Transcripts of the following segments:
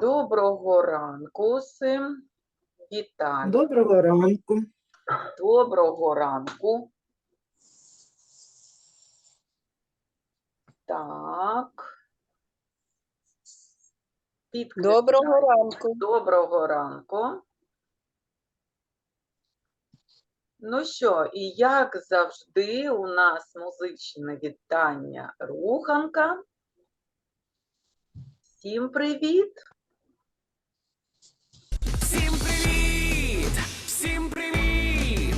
Доброго ранку всім. Вітаю. Доброго ранку. Доброго ранку. Так. Підключаю. Доброго ранку. Доброго ранку. Ну що, і як завжди, у нас музичне вітання руханка. Всім привіт! Всім привіт! Всім привіт!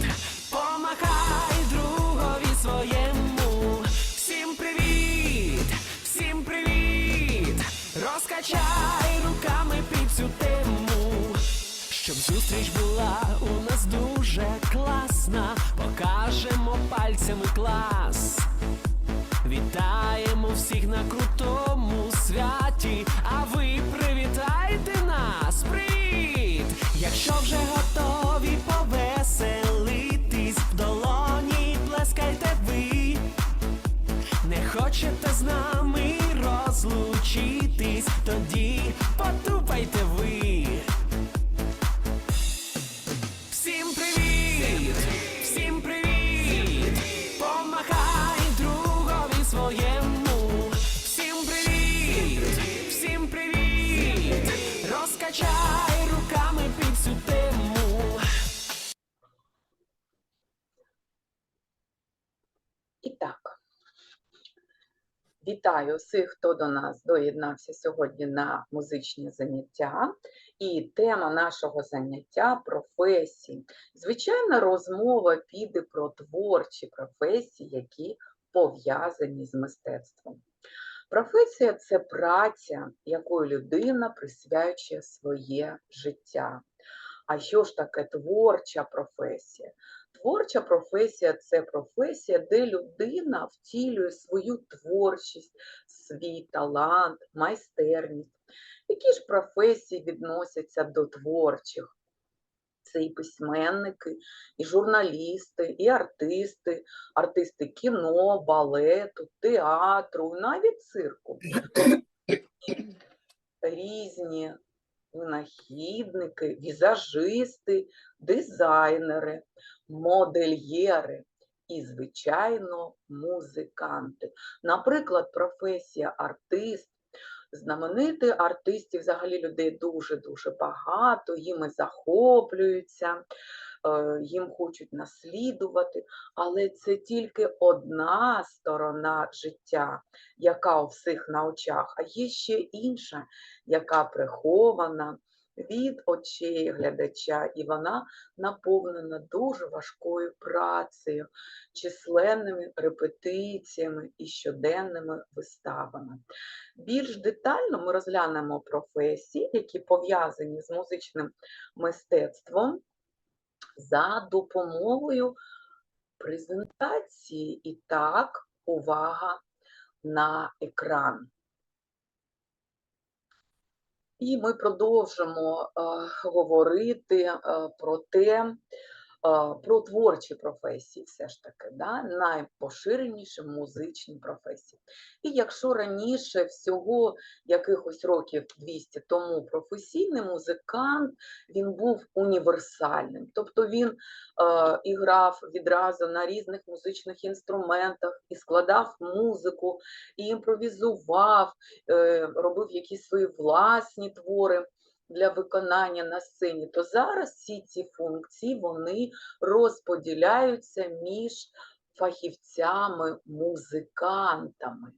Помахай другові своєму. Всім привіт! Всім привіт! Розкачай руками під цю тему. Щоб зустріч була у нас дуже класна. Покажемо пальцями клас. Вітаємо всіх на крутому святі, а ви привітайте нас, привіт! Якщо вже готові повеселитись, в долоні плескайте ви, не хочете з нами розлучитись, тоді потупайте ви. Вітаю всіх, хто до нас доєднався сьогодні на музичні заняття. І тема нашого заняття професії. Звичайно, розмова піде про творчі професії, які пов'язані з мистецтвом. Професія це праця, якою людина присвячує своє життя. А що ж таке творча професія? Творча професія це професія, де людина втілює свою творчість, свій талант, майстерність. Які ж професії відносяться до творчих? Це і письменники, і журналісти, і артисти, артисти кіно, балету, театру, навіть цирку. Різні винахідники, візажисти, дизайнери, модельєри і, звичайно, музиканти. Наприклад, професія артист. Знаменити артистів, взагалі людей дуже-дуже багато, їми захоплюються, їм хочуть наслідувати, але це тільки одна сторона життя, яка у всіх на очах, а є ще інша, яка прихована від очей глядача, і вона наповнена дуже важкою працею, численними репетиціями і щоденними виставами. Більш детально ми розглянемо професії, які пов'язані з музичним мистецтвом за допомогою презентації. І так, увага на екран. І ми продовжимо е, говорити е, про те, про творчі професії, все ж таки, да? найпоширеніші музичні професії. І якщо раніше всього якихось років 200 тому професійний музикант він був універсальним, тобто він е, іграв відразу на різних музичних інструментах і складав музику, і імпровізував, е, робив якісь свої власні твори для виконання на сцені, то зараз всі ці функції вони розподіляються між фахівцями, музикантами.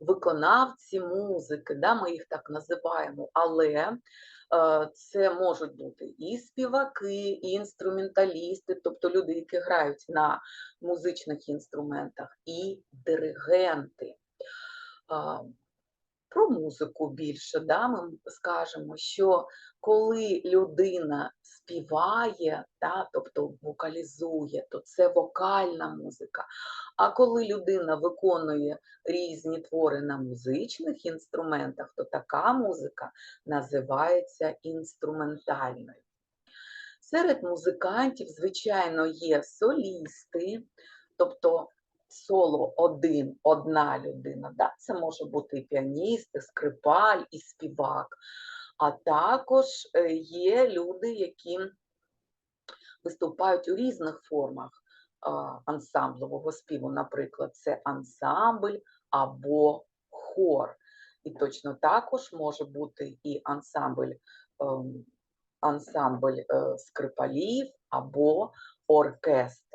Виконавці музики, да, ми їх так називаємо, але е, це можуть бути і співаки, і інструменталісти, тобто люди, які грають на музичних інструментах, і диригенти. Про музику більше да, ми скажемо, що коли людина співає, да, тобто вокалізує, то це вокальна музика. А коли людина виконує різні твори на музичних інструментах, то така музика називається інструментальною. Серед музикантів, звичайно, є солісти, тобто соло один, одна людина. Да? Це може бути і піаніст, і скрипаль, і співак. А також е, є люди, які виступають у різних формах ансамблового співу. Наприклад, це ансамбль або хор. І точно також може бути і ансамбль, ем, ансамбль е, скрипалів або оркестр.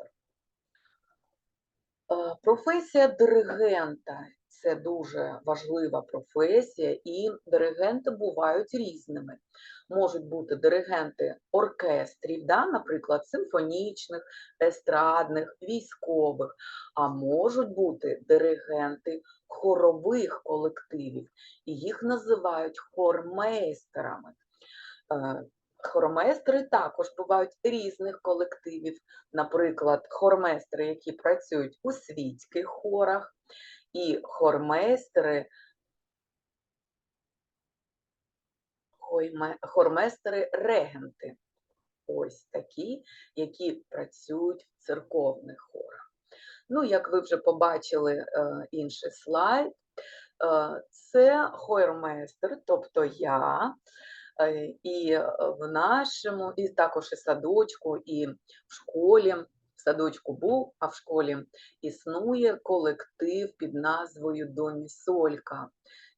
Е, Професія диригента це дуже важлива професія, і диригенти бувають різними. Можуть бути диригенти оркестрів, да, наприклад, симфонічних, естрадних, військових, а можуть бути диригенти хорових колективів, і їх називають хормейстерами. Хормейстери також бувають різних колективів, наприклад, хормейстери, які працюють у світських хорах, і хормейстери, хойме- хормейстери-регенти. Ось такі, які працюють в церковних хорах. Ну, як ви вже побачили е, інший слайд, е, це хойрмейстер, тобто я, І е, в нашому, і також і садочку, і в школі, в садочку був, а в школі існує колектив під назвою Домі Солька.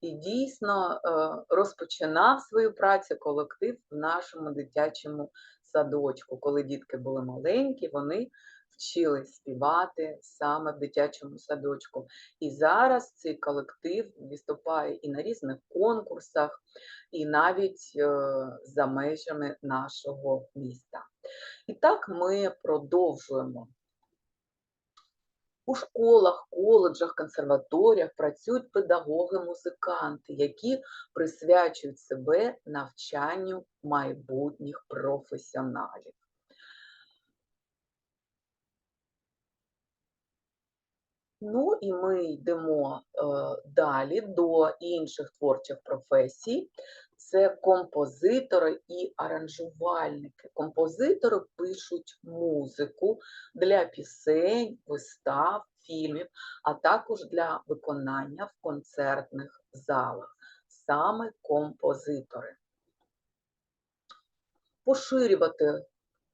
І дійсно е, розпочинав свою працю колектив в нашому дитячому садочку. Коли дітки були маленькі, вони вчились співати саме в дитячому садочку. І зараз цей колектив виступає і на різних конкурсах, і навіть е, за межами нашого міста. І так ми продовжуємо. У школах, коледжах, консерваторіях працюють педагоги-музиканти, які присвячують себе навчанню майбутніх професіоналів. Ну і ми йдемо е, далі до інших творчих професій. Це композитори і аранжувальники. Композитори пишуть музику для пісень, вистав, фільмів, а також для виконання в концертних залах. Саме композитори. Поширювати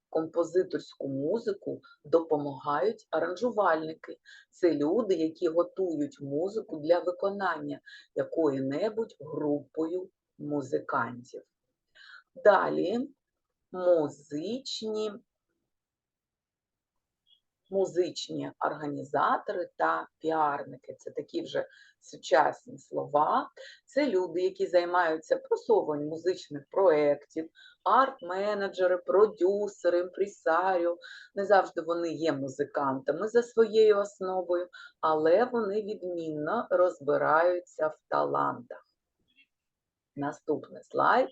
композиторську музику допомагають аранжувальники. Це люди, які готують музику для виконання якої-небудь групою музикантів. Далі музичні, музичні організатори та піарники. Це такі вже сучасні слова. Це люди, які займаються просуванням музичних проєктів, арт-менеджери, продюсери, імпресаріо. Не завжди вони є музикантами за своєю основою, але вони відмінно розбираються в талантах. Наступний слайд.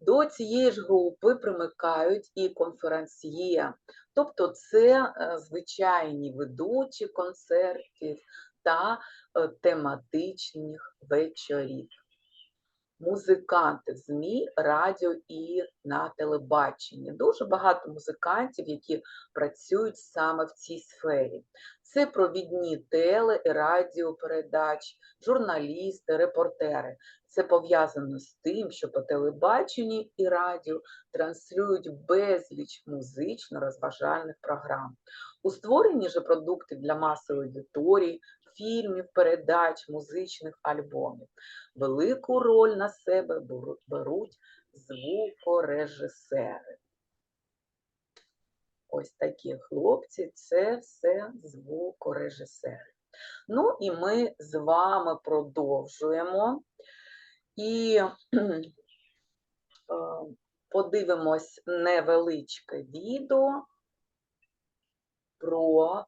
До цієї ж групи примикають і конференціє, тобто це е, звичайні ведучі концертів та е, тематичних вечорів. Музиканти в ЗМІ, радіо і на телебаченні. Дуже багато музикантів, які працюють саме в цій сфері. Це провідні теле і радіопередач, журналісти, репортери. Це пов'язано з тим, що по телебаченні і радіо транслюють безліч музично-розважальних програм. У створенні же продуктів для масової аудиторії, фільмів, передач, музичних альбомів. Велику роль на себе беруть звукорежисери. Ось такі хлопці, це все звукорежисери. Ну і ми з вами продовжуємо і е, подивимось невеличке відео про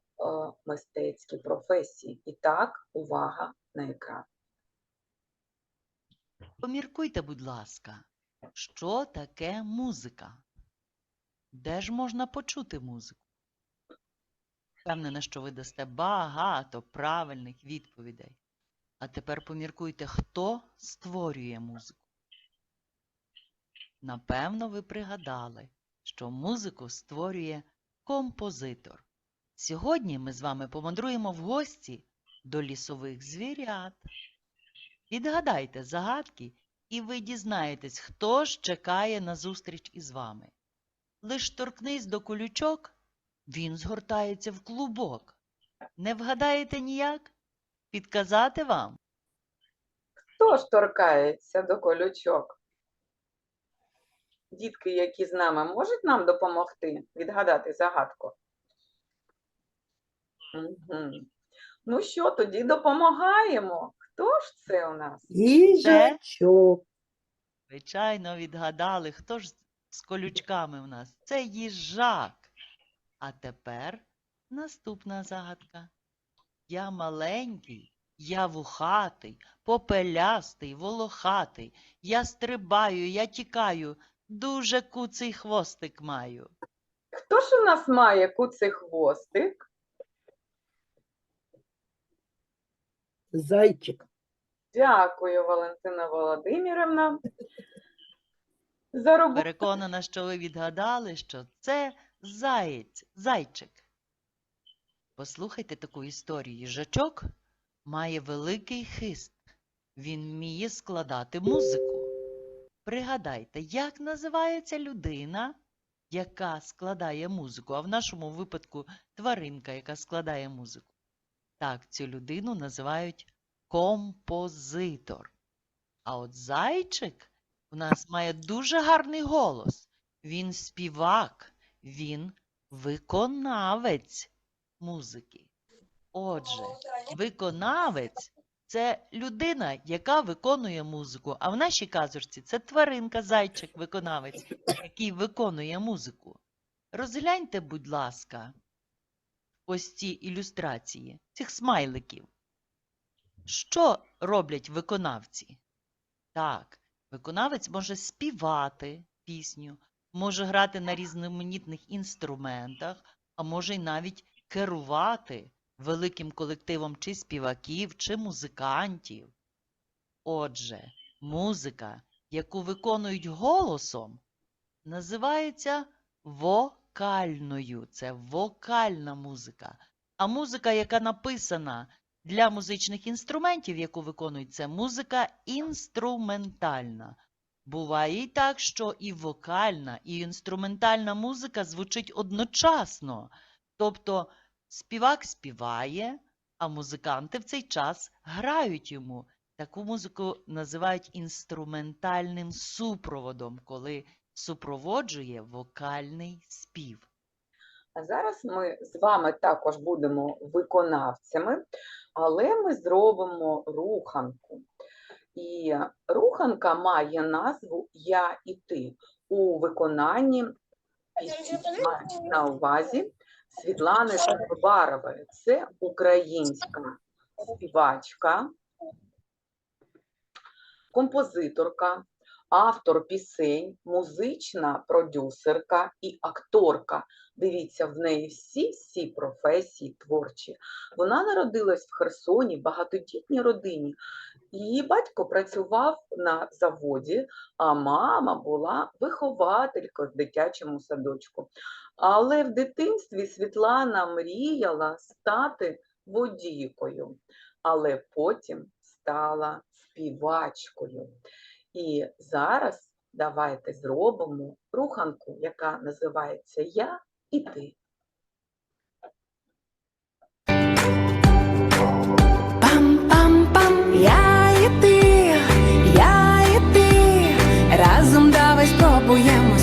мистецькі професії. І так, увага на екран. Поміркуйте, будь ласка, що таке музика? Де ж можна почути музику? Впевнена, що ви дасте багато правильних відповідей. А тепер поміркуйте, хто створює музику. Напевно, ви пригадали, що музику створює композитор. Сьогодні ми з вами помандруємо в гості до лісових звірят. Відгадайте загадки, і ви дізнаєтесь, хто ж чекає на зустріч із вами. Лиш торкнись до колючок, він згортається в клубок. Не вгадаєте ніяк? Підказати вам? Хто ж торкається до колючок? Дітки, які з нами, можуть нам допомогти відгадати загадку? Угу. Ну що, тоді допомагаємо. Хто ж це у нас? Їжачок. Звичайно, відгадали, хто ж з колючками в нас? Це їжак. А тепер наступна загадка. Я маленький, я вухатий, попелястий, волохатий. Я стрибаю, я тікаю, дуже куций хвостик маю. Хто ж у нас має куций хвостик? Зайчик. Дякую, Валентина Володимирівна. За роботу. Переконана, що ви відгадали, що це заєць, зайчик. Послухайте таку історію. Їжачок має великий хист. Він вміє складати музику. Пригадайте, як називається людина, яка складає музику, а в нашому випадку тваринка, яка складає музику. Так, цю людину називають композитор. А от зайчик у нас має дуже гарний голос. Він співак, він виконавець музики. Отже, виконавець це людина, яка виконує музику. А в нашій казочці це тваринка, зайчик, виконавець, який виконує музику. Розгляньте, будь ласка, ось ці ілюстрації цих смайликів. Що роблять виконавці? Так, виконавець може співати пісню, може грати на різноманітних інструментах, а може й навіть керувати великим колективом чи співаків, чи музикантів. Отже, музика, яку виконують голосом, називається вокальною. Це вокальна музика. А музика, яка написана для музичних інструментів, яку виконують, це музика інструментальна. Буває і так, що і вокальна, і інструментальна музика звучить одночасно. Тобто співак співає, а музиканти в цей час грають йому. Таку музику називають інструментальним супроводом, коли супроводжує вокальний спів. А зараз ми з вами також будемо виконавцями, але ми зробимо руханку. І руханка має назву Я і ти у виконанні на увазі Світлани Шахбарової. Це українська співачка, композиторка, автор пісень, музична продюсерка і акторка. Дивіться, в неї всі всі професії творчі. Вона народилась в Херсоні, багатодітній родині. Її батько працював на заводі, а мама була вихователькою в дитячому садочку. Але в дитинстві Світлана мріяла стати водійкою, але потім стала співачкою. І зараз давайте зробимо руханку, яка називається Я і ти. Пам-пам-пам, я і ти, я і ти, разом давай спробуємо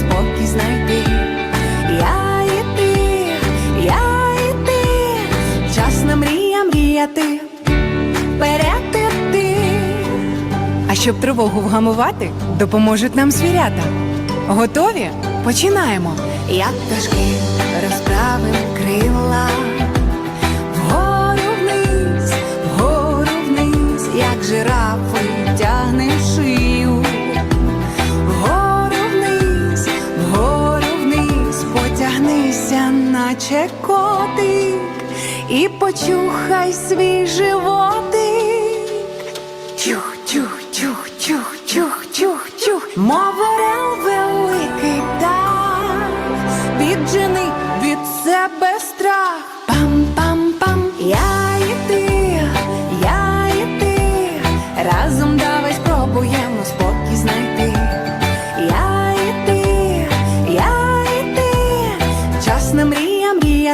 Щоб тривогу вгамувати, допоможуть нам звірята. Готові? Починаємо. Як пташки розправив крила. Вгору вниз, вгору вниз, як жирафи тягне шию. Вгору вниз, вгору вниз, потягнися, наче котик, і почухай свій животик.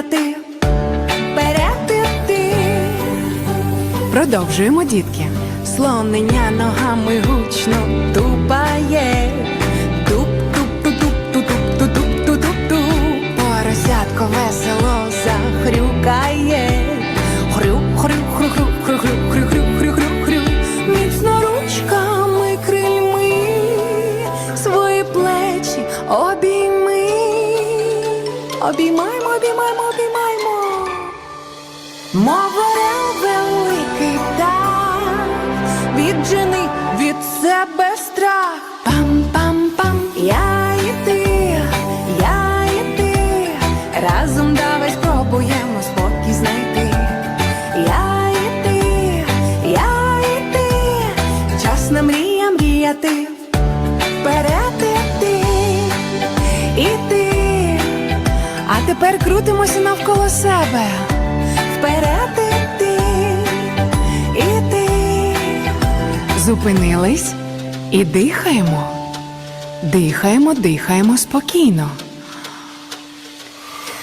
Мрія мріяти. Продовжуємо, дітки. Слонення ногами гучно тупає. Тепер крутимося навколо себе вперед іти, іти. Зупинились і дихаємо. Дихаємо, дихаємо спокійно.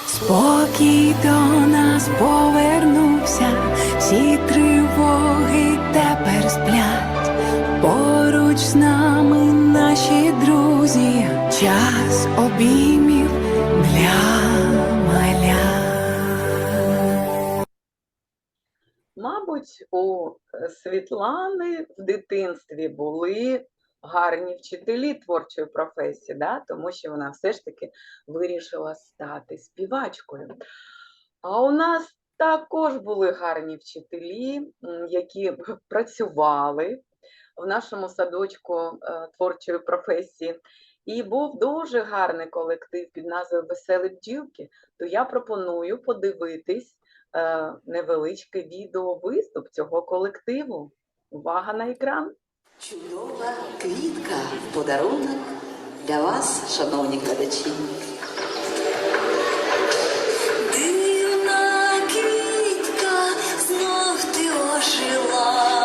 Спокій до нас повернувся, всі тривоги тепер сплять. Поруч з нами наші друзі, час обіймів для Мабуть, у е, Світлани в дитинстві були гарні вчителі творчої професії, да? тому що вона все ж таки вирішила стати співачкою. А у нас також були гарні вчителі, які працювали в нашому садочку е, творчої професії. І був дуже гарний колектив під назвою Веселі бджілки. То я пропоную подивитись невеличкий відеовиступ цього колективу. Увага на екран! Чудова квітка подарунок для вас, шановні глядачі. Дивна квітка, знов ти ожила.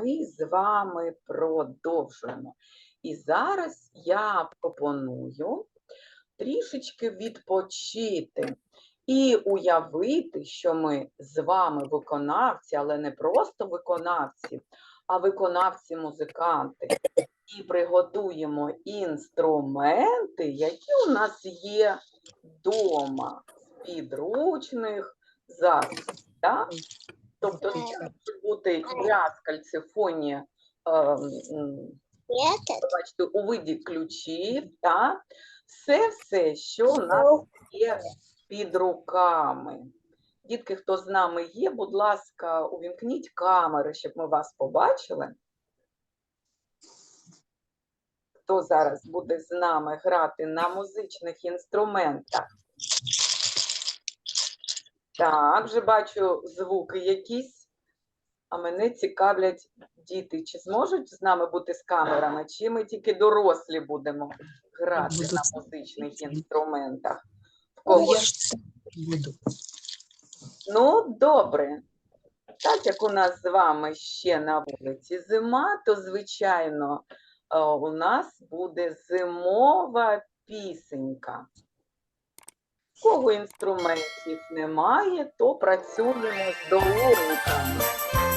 Ми з вами продовжуємо. І зараз я пропоную трішечки відпочити і уявити, що ми з вами виконавці, але не просто виконавці, а виконавці-музиканти. І приготуємо інструменти, які у нас є вдома з підручних засобів. Тобто це можуть бути брязкальці в фоні е, м, бачите, у виді ключів, та все, все, що у нас є під руками. Дітки, хто з нами є, будь ласка, увімкніть камери, щоб ми вас побачили. Хто зараз буде з нами грати на музичних інструментах? Так, вже бачу звуки якісь, а мене цікавлять діти. Чи зможуть з нами бути з камерами, чи ми тільки дорослі будемо грати Будуть на музичних інструментах? В кого? Ж це буду. Ну, добре. Так як у нас з вами ще на вулиці зима, то, звичайно, е, у нас буде зимова пісенька. Кого інструментів немає, то працюємо з долоньками.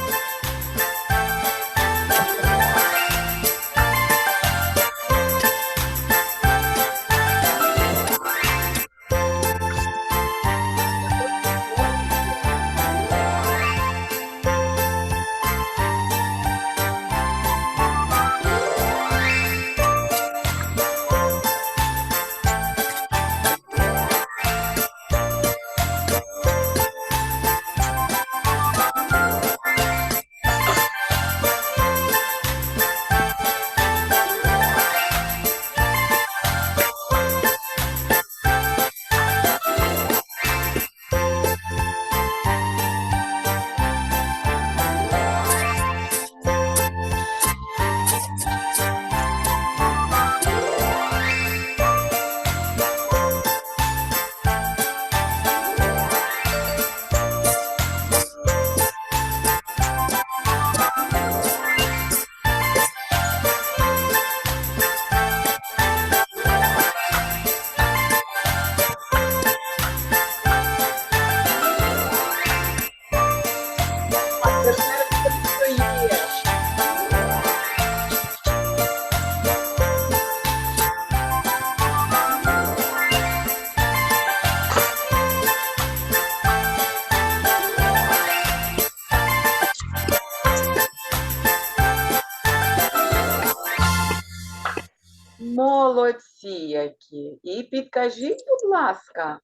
Молодці які. І підкажіть, будь ласка,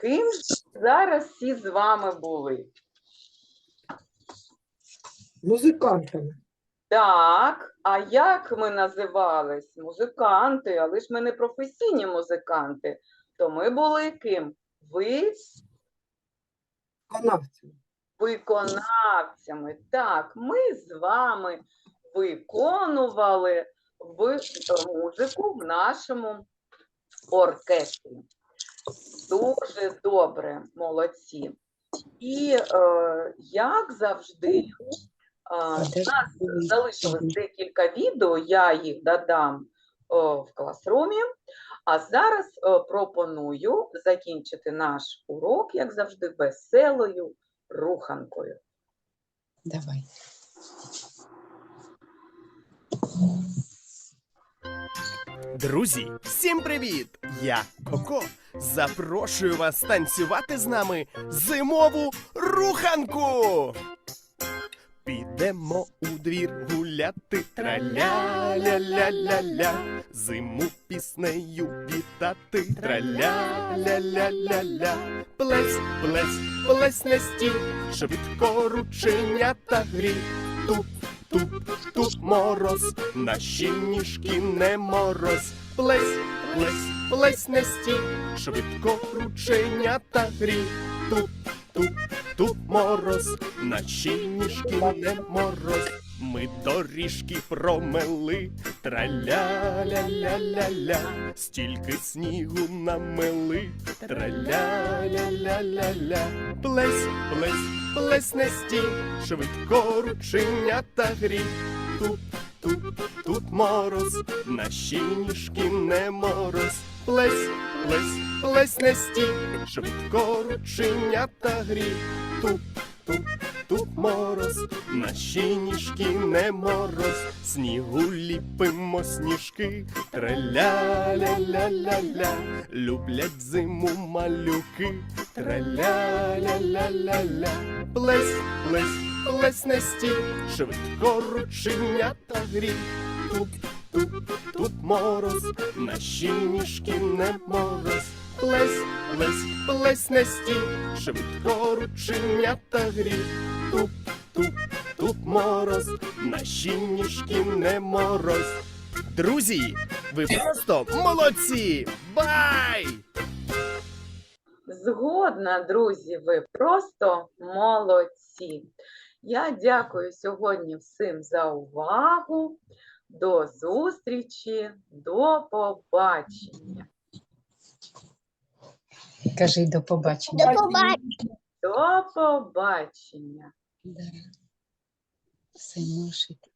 ким зараз всі з вами були? Музикантами. Так, а як ми називались? Музиканти, але ж ми не професійні музиканти. То ми були ким? Ви Виконавцями. виконавцями. Так, ми з вами виконували в е, музику в нашому оркестрі. Дуже добре, молодці. І е, як завжди, е, у нас залишилось декілька відео, я їх додам о, в класрумі. А зараз е, пропоную закінчити наш урок, як завжди, веселою руханкою. Давай. Друзі, всім привіт! Я Коко. Запрошую вас танцювати з нами зимову руханку. Підемо у двір гуляти, траля-ля-ля-ля-ля, зиму піснею вітати, траля-ля-ля-ля-ля, плесь, плесь, плесь на стіл, швидко рученята грі, туп, туп, туп мороз, наші ніжки не мороз, плесь, плесь, плесь на стіл, швидко рученята грі, туп, туп, туп мороз, наші ніжки не мороз. Ми доріжки промели, Траля-ля-ля-ля-ля, стільки снігу намели, траля-ля-ля-ля-ля, плесь, плесь, плесь не стій, швидко рученята грі. Тут, тут, тут мороз, наші ніжки не мороз. Плесь, плесь, плесь не стій, швидко рученята грі. Тут, тут, тут мороз, наші ніжки не мороз, снігу ліпимо сніжки, траля-ля-ля-ля-ля, люблять зиму малюки, траля-ля-ля-ля-ля, плесь, плесь, плесь не стій, швидко рученята грі. Тут, тут, тут мороз, наші ніжки не мороз. Плесь, плесь, плесь не стій, швидко рученята грі. Туп, туп, туп мороз, наші ніжки не мороз. Друзі, ви просто молодці! Бай! Згодна, друзі, ви просто молодці. Я дякую сьогодні всім за увагу. До зустрічі, до побачення. Кажи до побачення. До побачення. Да. Все ношить.